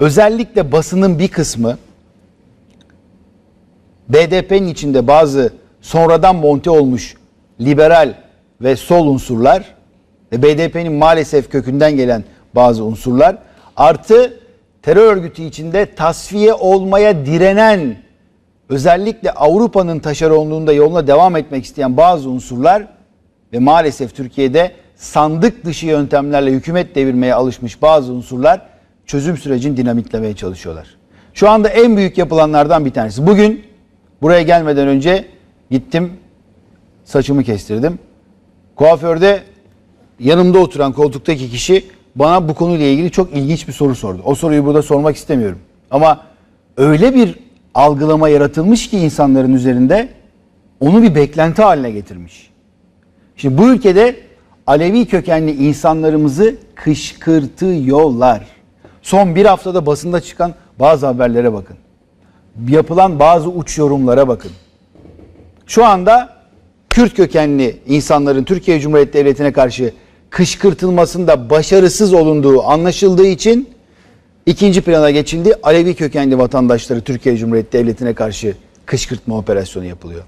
özellikle basının bir kısmı BDP'nin içinde bazı sonradan monte olmuş liberal ve sol unsurlar ve BDP'nin maalesef kökünden gelen bazı unsurlar artı terör örgütü içinde tasfiye olmaya direnen özellikle Avrupa'nın taşeronluğunda yoluna devam etmek isteyen bazı unsurlar ve maalesef Türkiye'de sandık dışı yöntemlerle hükümet devirmeye alışmış bazı unsurlar çözüm sürecini dinamitlemeye çalışıyorlar. Şu anda en büyük yapılanlardan bir tanesi. Bugün buraya gelmeden önce gittim saçımı kestirdim. Kuaförde yanımda oturan koltuktaki kişi bana bu konuyla ilgili çok ilginç bir soru sordu. O soruyu burada sormak istemiyorum. Ama öyle bir algılama yaratılmış ki insanların üzerinde onu bir beklenti haline getirmiş. Şimdi bu ülkede Alevi kökenli insanlarımızı kışkırtıyorlar. Son bir haftada basında çıkan bazı haberlere bakın. Yapılan bazı uç yorumlara bakın. Şu anda Kürt kökenli insanların Türkiye Cumhuriyeti Devleti'ne karşı kışkırtılmasında başarısız olunduğu anlaşıldığı için ikinci plana geçildi. Alevi kökenli vatandaşları Türkiye Cumhuriyeti Devleti'ne karşı kışkırtma operasyonu yapılıyor.